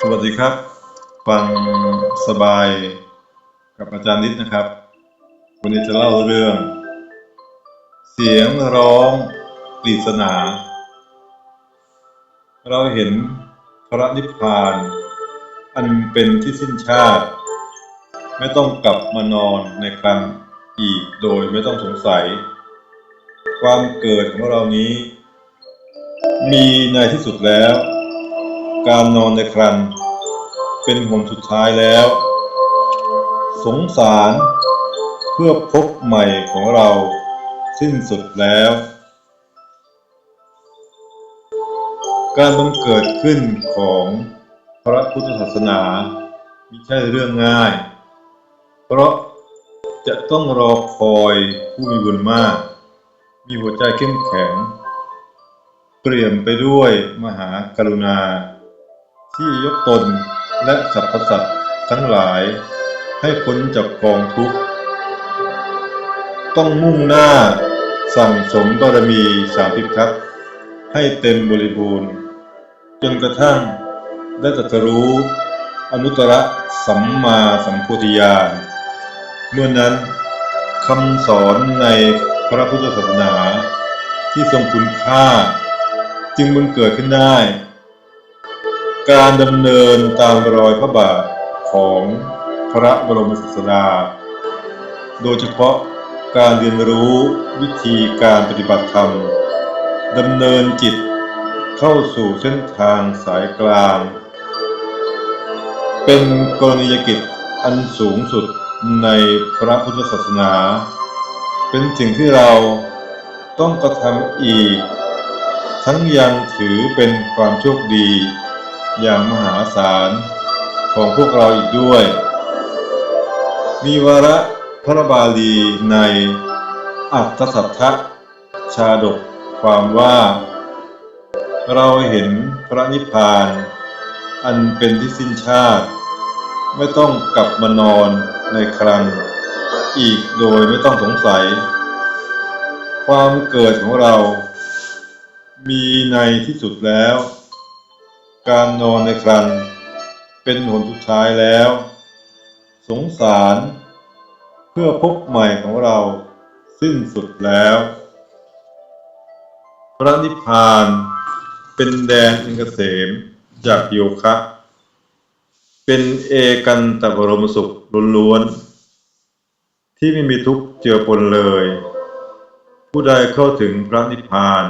สวัสดีครับ ฟังสบายกับอาจารย์นิดนะครับ วันนี้จะเล่าเรื่อง เสียงร้องปริศนา เราเห็นพระนิพพาน อันเป็นที่สิ้นชาติ ไม่ต้องกลับมานอนในครั้งอีกโดยไม่ต้องสงสัย ความเกิดของเรานี้ มีในที่สุดแล้ว การนอนในครันเป็นหนสุดท้ายแล้ว สงสารเพื่อพบใหม่ของเราสิ้นสุดแล้ว การบังเกิดขึ้นของพระพุทธศาสนาไม่ใช่เรื่องง่าย เพราะจะต้องรอคอยผู้มีบุญมาก มีหัวใจเข้มแข็ง เปลี่ยมไปด้วยมหากรุณา ที่ยกตนและสรรพสัตว์ทั้งหลาย ให้พ้นจากกองทุกข์ ต้องมุ่งหน้าสั่งสมบารมีสามพิทักษ์ให้เต็มบริบูรณ์ จนกระทั่งได้ตรัสรู้ อนุตตรสัมมาสัมโพธิญาณเมื่อนั้นคำสอนในพระพุทธศาสนาที่ทรงคุณค่า จึงบังเกิดขึ้นได้ การดำเนินตามรอยพระบาทของพระบรมศาสดา โดยเฉพาะการเรียนรู้วิธีการปฏิบัติธรรมดำเนินจิตเข้าสู่เส้นทางสายกลาง เป็นกรณียกิจอันสูงสุดในพระพุทธศาสนา เป็นสิ่งที่เราต้องกระทำอีก ทั้งยังถือเป็นความโชคดี อย่างมหาศาลของพวกเราอีกด้วย มีวาระพระบาลีในอัตถสัทธชาดกความว่า เราเห็นพระนิพพาน อันเป็นที่สิ้นชาติ ไม่ต้องกลับมานอนในครันอีกโดยไม่ต้องสงสัย ความเกิดของเรา มีในที่สุดแล้ว การนอนในครันเป็นหนสุดท้ายแล้ว สงสารเพื่อพบใหม่ของเราสิ้นสุดแล้ว พระนิพพานเป็นแดนอินเกษมจากโยคะ เป็นเอกันตบรมสุขล้วนๆที่ไม่มีทุกข์เจือปนเลย ผู้ใดเข้าถึงพระนิพพาน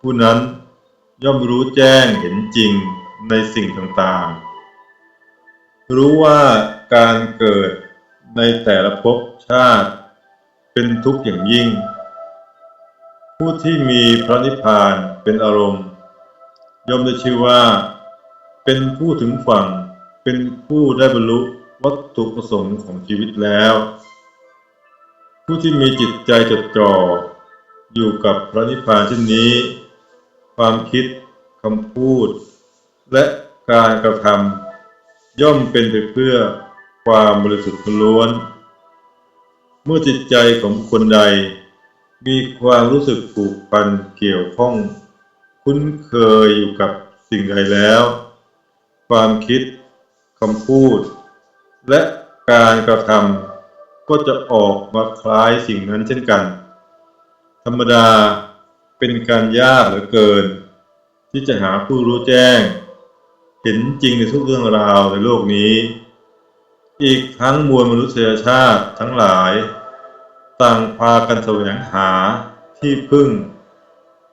ผู้นั้นย่อมรู้แจ้งเห็นจริง ในสิ่งต่างๆ รู้ว่าการเกิดในแต่ละภพชาติ เป็นทุกข์อย่างยิ่ง ผู้ที่มีพระนิพพานเป็นอารมณ์ ย่อมได้ชื่อว่า เป็นผู้ถึงฝั่งเป็นผู้ได้บรรลุวัตถุประสงค์ของชีวิตแล้ว ผู้ที่มีจิตใจจดจ่ออยู่กับพระนิพพานเช่นนี้ ความคิดคำพูด และการกระทำย่อมเป็นไปเพื่อความบริสุทธิ์ล้วน เมื่อจิตใจของคคลใด มีความรู้สึกผูกพันเกี่ยวข้อง คุ้นเคยอยู่กับสิ่งใดแล้ว ความคิดคำพูด และการกระทำก็จะออกมาคล้ายสิ่งนั้นเช่นกัน ธรรมดาเป็นการยากเหลือเกิน ที่จะหาผู้รู้แจ้ง ห็นจริงในทุกเรื่องราวในโลกนี้ อีกทั้งมวลมนุษยชาติทั้งหลาย ต่างพากันแสวงหาที่พึ่ง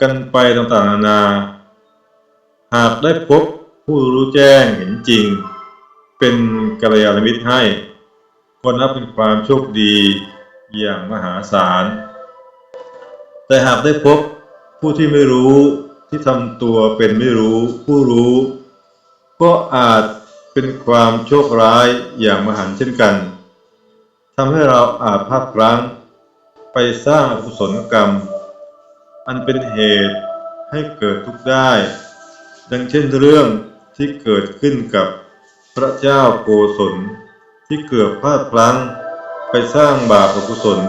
กันไปต่างๆนานา หากได้พบผู้รู้แจ้งเห็นจริง เป็นกัลยาณมิตรให้ก็นับเป็นความโชคดีอย่างมหาศาล แต่หากได้พบผู้ที่ไม่รู้ที่ทำตัวเป็นไม่รู้ผู้รู้ ก็อาจเป็นความโชคร้ายอย่างมหันต์เช่นกันทำให้เราอาจพลาดพลั้งไปสร้างอกุศลกรรม อันเป็นเหตุให้เกิดทุกข์ได้ ดังเช่นเรื่องที่เกิดขึ้นกับพระเจ้าโกศลที่เกือบพลาดพลั้งไปสร้างบาปอกุศล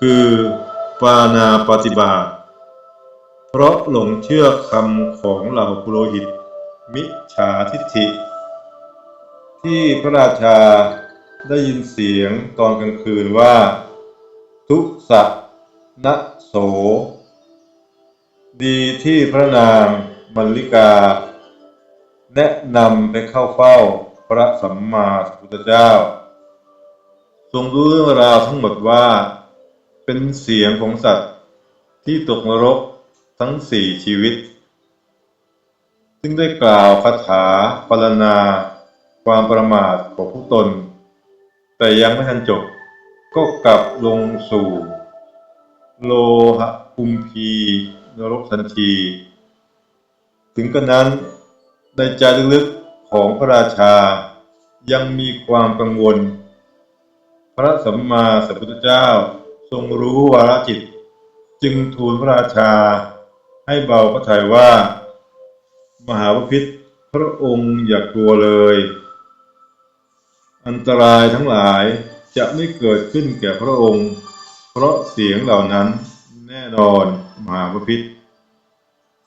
คือปานาปฏิบาเพราะหลงเชื่อคำของเหล่าปุโรหิตมิ จฉาทิฏฐิ ที่พระราชาได้ยินเสียงตอนกลางคืนว่า ทุสะนะโส ดีที่พระนางมัลลิกา แนะนำไปเข้าเฝ้าพระสัมมาสัมพุทธเจ้า ทรงรู้เรื่องราวทั้งหมดว่า เป็นเสียงของสัตว์ที่ตกนรกทั้งสี่ชีวิต ซึ่งได้กล่าวคาถาปรณนาความประมาทของผู้ตน แต่ยังไม่ทันจบ ก็กลับลงสู่ โลหะคุมพีนรกทันที ถึงกระนั้นในใจลึกๆของพระราชายังมีความกังวล พระสัมมาสัมพุทธเจ้าทรงรู้วาระจิต จึงทูลพระราชาให้เบาพระทัยว่า มหาพิตรพระองค์อย่ากลัวเลย อันตรายทั้งหลายจะไม่เกิดขึ้นแก่พระองค์ เพราะเสียงเหล่านั้นแน่นอนมหาพิตร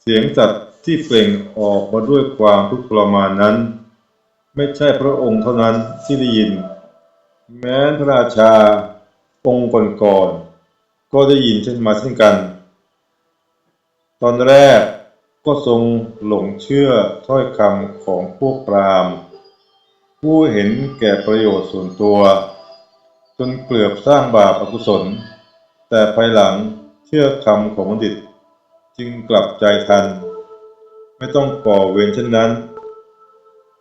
เสียงสัตว์ที่เปล่งออกมาด้วยความทุกข์ทรมานนั้น ไม่ใช่พระองค์เท่านั้นที่ได้ยิน แม้พระราชาองค์ก่อนๆก็ได้ยินเช่นมาเช่นกัน ตอนแรก ก็ทรงหลงเชื่อถ้อยคำของพวกพรามผู้เห็นแก่ประโยชน์ส่วนตัว จนเกลือบสร้างบาปอกุศล แต่ภายหลังเชื่อคำของบัณฑิต จึงกลับใจทัน ไม่ต้องก่อเวรเช่นนั้น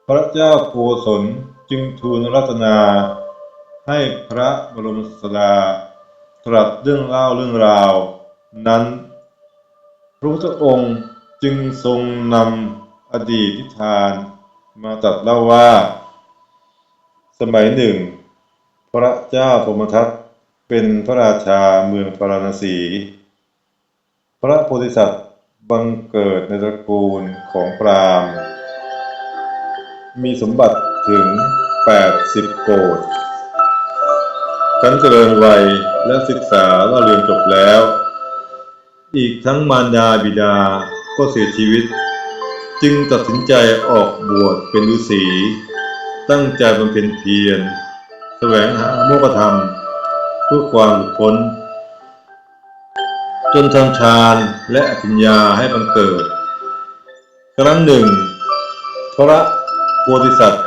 พระเจ้าโกศลจึงทูลรัตนา ให้พระบรมศาสดาตรัสเรื่องเล่าเรื่องราว นั้นพระพุทธองค์ จึงทรงนำอดีตนิทานมาตรัสเล่าว่า สมัยหนึ่ง พระเจ้าพมทัตเป็นพระราชาเมืองพาราณสี พระโพธิสัตว์บังเกิดในตระกูลของพรามมีสมบัติถึง 80 โกดขันเจริญวัยและศึกษาเล่าเรียนจบแล้ว อีกทั้งมารดาบิดา ก็เสียชีวิต จึงตัดสินใจออกบวชเป็นฤาษี ตั้งใจบำเพ็ญเพียรแสวงหาโมกธรรม เพื่อความหลุดพ้น จนทำฌานและอภิญญาให้บังเกิด ครั้งหนึ่ง พระโพธิสัตว์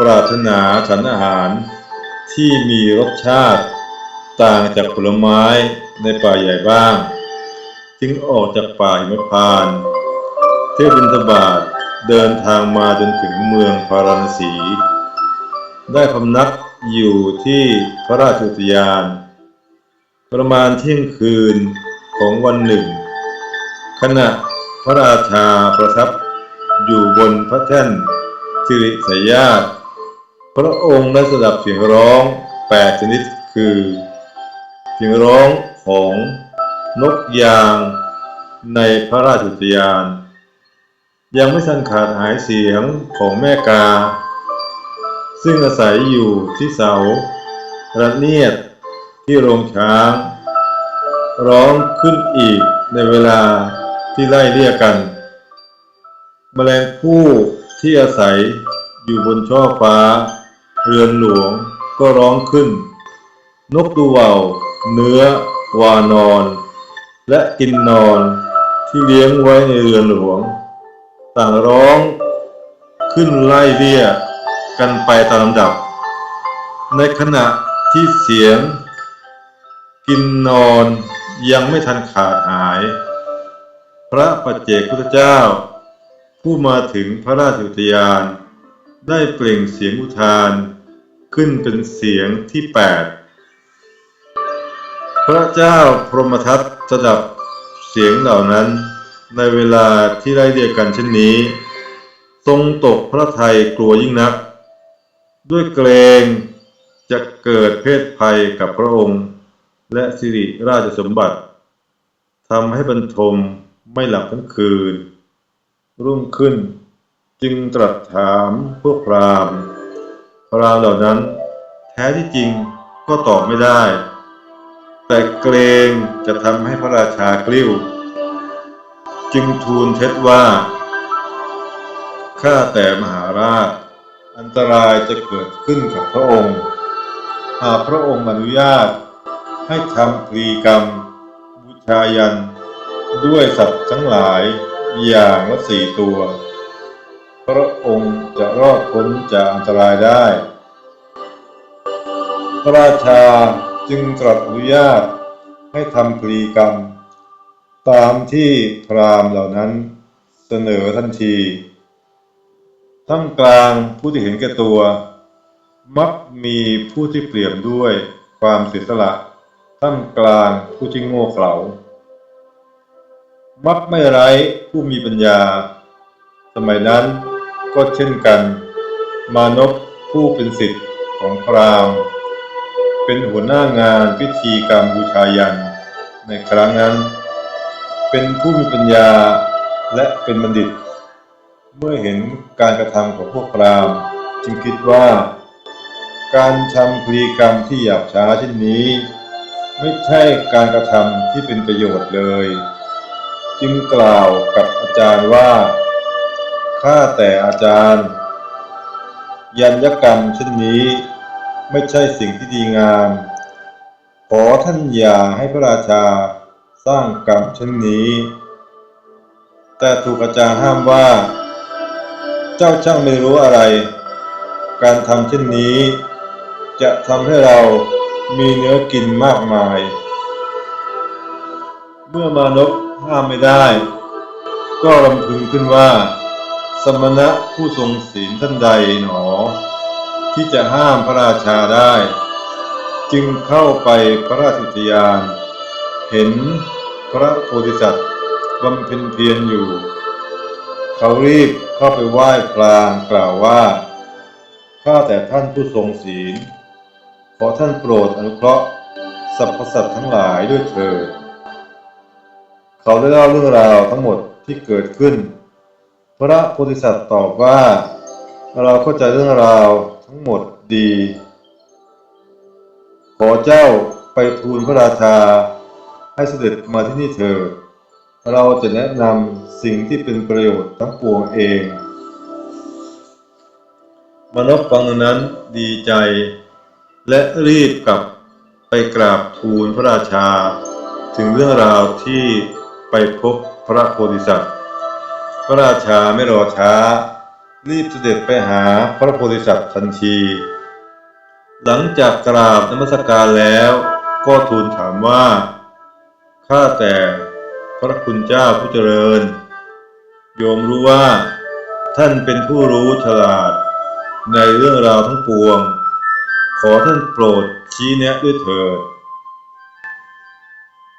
ปรารถนาฉันอาหารที่มีรสชาติต่างจากผลไม้ในป่าใหญ่บ้าง จึงออกจากป่าหิมพาน เที่ยวบินทบาทเดินทางมาจนถึงเมืองพาราณสี ได้พำนักอยู่ที่พระราชอุทยาน ประมาณเที่ยงคืนของวันหนึ่ง ขณะพระราชาประทับอยู่บนพระแท่นสิริสยาตพระองค์ได้สดับเสียงร้องแปดชนิดคือ เสียงร้องของ นกยางในพระราชอุทยาน ยังไม่ทันขาดหายเสียงของแม่กา ซึ่งอาศัยอยู่ที่เสาระเนียดที่โรงช้าง ร้องขึ้นอีกในเวลาที่ไล่เรียกกันแมลงผู้ที่อาศัยอยู่บนช่อฟ้า เรือนหลวงก็ร้องขึ้น นกดูว่าวเนื้อวานอน และกินนอนที่เลี้ยงไว้ในเรือนหลวง ต่างร้องขึ้นไล่เรียกกันไปตามลำดับ ในขณะที่เสียง กินนอนยังไม่ทันขาดหาย พระปัจเจกพุทธเจ้า ผู้มาถึงพระราชอุทยาน ได้เปล่งเสียงอุทาน ขึ้นเป็นเสียงที่แปดพระเจ้าพรหมทัต สดับเสียงเหล่านั้น ในเวลาที่ไล่เรียกกันเช่นนี้ ทรงตกพระทัยกลัวยิ่งนัก ด้วยเกรงจะเกิดเพศภัยกับพระองค์ และสิริราชสมบัติทำให้บรรทมไม่หลับทั้งคืน รุ่งขึ้นจึงตรัสถามพวกพราหมณ์ พราหมณ์เหล่านั้น แท้ที่จริงก็ตอบไม่ได้ แต่เกรงจะทำให้พระราชากลิ้ว จึงทูลเท็จว่า ข้าแต่มหาราช อันตรายจะเกิดขึ้นกับพระองค์ หากพระองค์อนุญาตให้ทำพลีกรรม บูชายัน ด้วยสัตว์ทั้งหลายอย่างละสี่ตัว พระองค์จะรอดพ้นจากอันตรายได้ พระราชา จึงตรัสอนุญาตให้ทำพลีกรรม ตามที่พราหมณ์เหล่านั้นเสนอทันทีท่ามกลางผู้ที่เห็นแก่ตัว มักมีผู้ที่เปลี่ยมด้วยความเสียสละท่ามกลางผู้ที่โง่เขลามักไม่ไร้ผู้มีปัญญา สมัยนั้นก็เช่นกัน มานพผู้เป็นสิทธิ์ของพราหมณ์ เป็นหัวหน้างานพิธีกรรมบูชายันในครั้งนั้น เป็นผู้มีปัญญาและเป็นบัณฑิต เมื่อเห็นการกระทำของพวกพราหมณ์จึงคิดว่า การทำพลีกรรมที่หยาบช้าเช่นนี้ ไม่ใช่การกระทำที่เป็นประโยชน์เลย จึงกล่าวกับอาจารย์ว่าข้าแต่อาจารย์ ยัญญกรรมเช่นนี้ ไม่ใช่สิ่งที่ดีงาม ขอท่านอย่าให้พระราชาสร้างกรรมเช่นนี้ แต่ถูกอาจารย์ห้ามว่า เจ้าช่างไม่รู้อะไร การทำเช่นนี้ จะทำให้เรามีเนื้อกินมากมาย เมื่อมานพห้ามไม่ได้ ก็รำพึงขึ้นว่า สมณะผู้ทรงศีลท่านใดหนอ ที่จะห้ามพระราชาได้ จึงเข้าไปพระราชอุทยาน เห็นพระโพธิสัตว์บำเพ็ญเพียรอยู่ เขารีบเข้าไปไหว้พลางกล่าวว่า ข้าแต่ท่านผู้ทรงศีล ขอท่านโปรดอนุเคราะห์สรรพสัตว์ทั้งหลายด้วยเถิดเขาได้เล่าเรื่องราวทั้งหมดที่เกิดขึ้น พระโพธิสัตว์ตอบว่า เราเข้าใจเรื่องราว ทั้งหมดดี ขอเจ้าไปทูลพระราชาให้เสด็จมาที่นี่เถิดเราจะแนะนำสิ่งที่เป็นประโยชน์ทั้งปวงเอง มนุษย์ฟังดังนั้นดีใจ และรีบกลับไปกราบทูลพระราชา ถึงเรื่องราวที่ไปพบพระโพธิสัตว์ พระราชาไม่รอช้า รีบเสด็จไปหาพระโพธิสัตว์ทันที หลังจากกราบนมัสการแล้วก็ทูลถามว่า ข้าแต่พระคุณเจ้าผู้เจริญ โยมรู้ว่า ท่านเป็นผู้รู้ฉลาด ในเรื่องราวทั้งปวง ขอท่านโปรดชี้แนะด้วยเถิด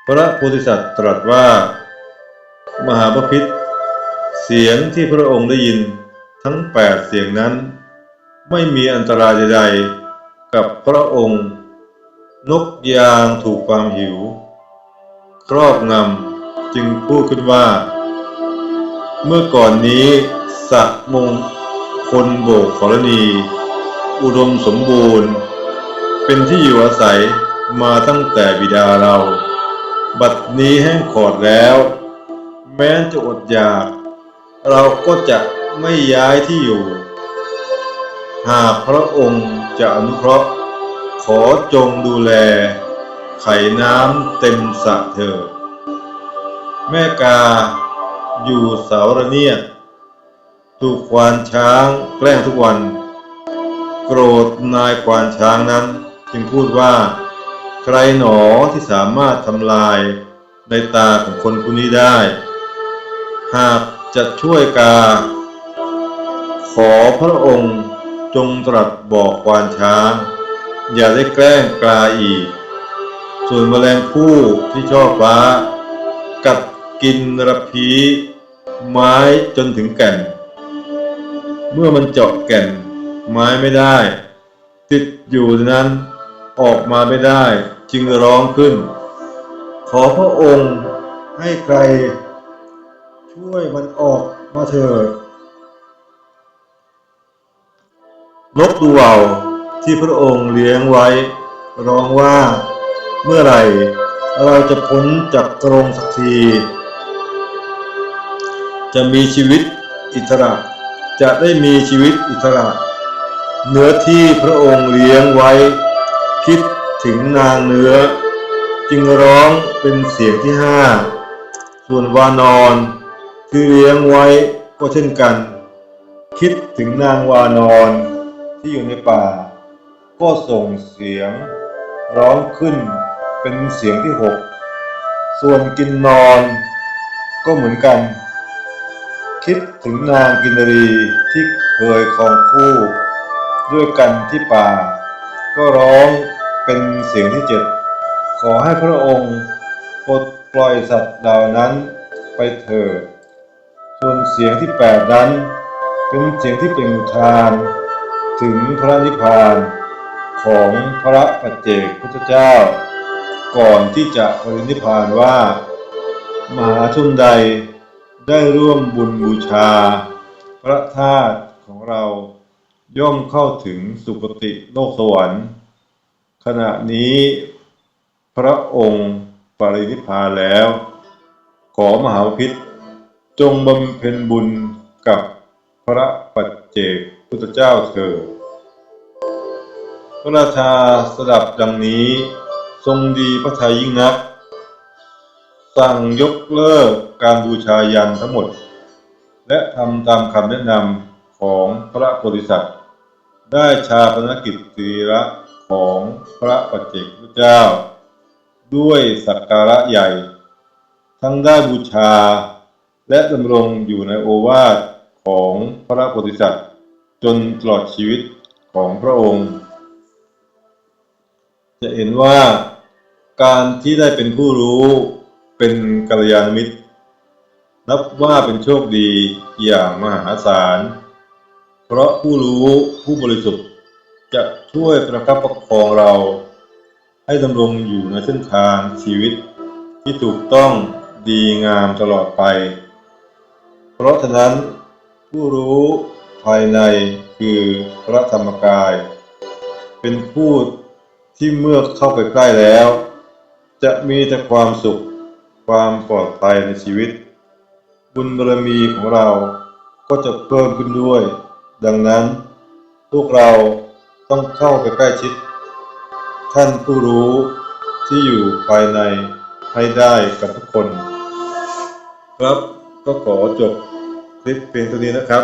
พระโพธิสัตว์ตรัสว่า มหาปพิธเสียงที่พระองค์ได้ยิน ทั้งแปดเสียงนั้น ไม่มีอันตรายใดๆ กับพระองค์ นกยางถูกความหิว ครอบงำจึงพูดขึ้นว่า เมื่อก่อนนี้สักมงคลโบกขรณี อุดมสมบูรณ์ เป็นที่อยู่อาศัยมาตั้งแต่บิดาเรา บัดนี้แห้งขอดแล้ว แม้จะอดอยาก เราก็จะ ไม่ย้ายที่อยู่ หากพระองค์จะอนุเคราะห์ ขอจงดูแล ไข่น้ำเต็มสระเถิดแม่กาอยู่เสาระเนียดถูกควานช้างแกล้งทุกวัน โกรธนายควานช้างนั้น จึงพูดว่า ใครหนอที่สามารถทำลายในตาของคนผู้นี้ได้ หากจะช่วยกา ขอพระองค์จงตรัสบอกควานช้าง อย่าได้แกล้งกลาอีก ส่วนแมลงผู้ที่ชอบฟ้า กัดกินระพี ไม้จนถึงแก่น เมื่อมันเจาะแก่น ไม้ไม่ได้ ติดอยู่นนั้นออกมาไม่ได้จึงร้องขึ้น ขอพระองค์ให้ใคร ช่วยมันออกมาเถิด นกดูว่าวที่พระองค์เลี้ยงไว้ ร้องว่า เมื่อไหร่เราจะพ้นจากกรงสักที จะมีชีวิตอิสระ จะได้มีชีวิตอิสระ เนื้อที่พระองค์เลี้ยงไว้ คิดถึงนางเนื้อ จึงร้องเป็นเสียงที่ห้า ส่วนวานอนที่เลี้ยงไว้ก็เช่นกัน คิดถึงนางวานอน ที่อยู่ในป่า ก็ส่งเสียง ร้องขึ้นเป็นเสียงที่หกส่วนกินนอนก็เหมือนกัน คิดถึงนางกินรีที่เคยคองคู่ ด้วยกันที่ป่า ก็ร้องเป็นเสียงที่เจ็ดขอให้พระองค์ปลดปล่อยสัตว์เหล่านั้นไปเถิดส่วนเสียงที่แปดนั้น เป็นเสียงที่เปล่งอุทาน ถึงพระนิพพานของพระปัจเจกพุทธเจ้า ก่อนที่จะปรินิพพานว่า มหาชนใดได้ร่วมบุญบูชา พระธาตุของเราย่อมเข้าถึงสุคติโลกสวรรค์ ขณะนี้พระองค์ปรินิพพานแล้ว ขอมหาพิษจงบำเพ็ญบุญกับพระปัจเจก พุทธเจ้าเถิดพระราชาสดับดังนี้ทรงดีพระทัยยิ่งนัก สั่งยกเลิกการบูชายันทั้งหมด และทำตามคำแนะนำของพระโพธิสัตว์ ได้ชาปนกิจสรีระของพระปัจเจกพุทธเจ้า ด้วยสักการะใหญ่ ทั้งได้บูชาและดำรงอยู่ในโอวาทของพระโพธิสัตว์ จนตลอดชีวิตของพระองค์ จะเห็นว่าการที่ได้เป็นผู้รู้เป็นกัลยาณมิตร นับว่าเป็นโชคดีอย่างมหาศาล เพราะผู้รู้ผู้บริสุทธิ์จะช่วยประคับประคองเรา ให้ดำรงอยู่ในเส้นทางชีวิตที่ถูกต้องดีงามตลอดไป เพราะฉะนั้นผู้รู้ายในคือพระธรรมกาย เป็นผู้ที่เมื่อเข้าไปใกล้แล้ว จะมีแต่ความสุขความปลอดภัยในชีวิต บุญบารมีของเราก็จะเพิ่มขึ้นด้วย ดังนั้น พวกเราต้องเข้าไปใกล้ชิด ท่านผู้รู้ที่อยู่ภายในให้ได้กับทุกคน ครับก็ขอจบคลิปเพียงเท่านี้นะครับ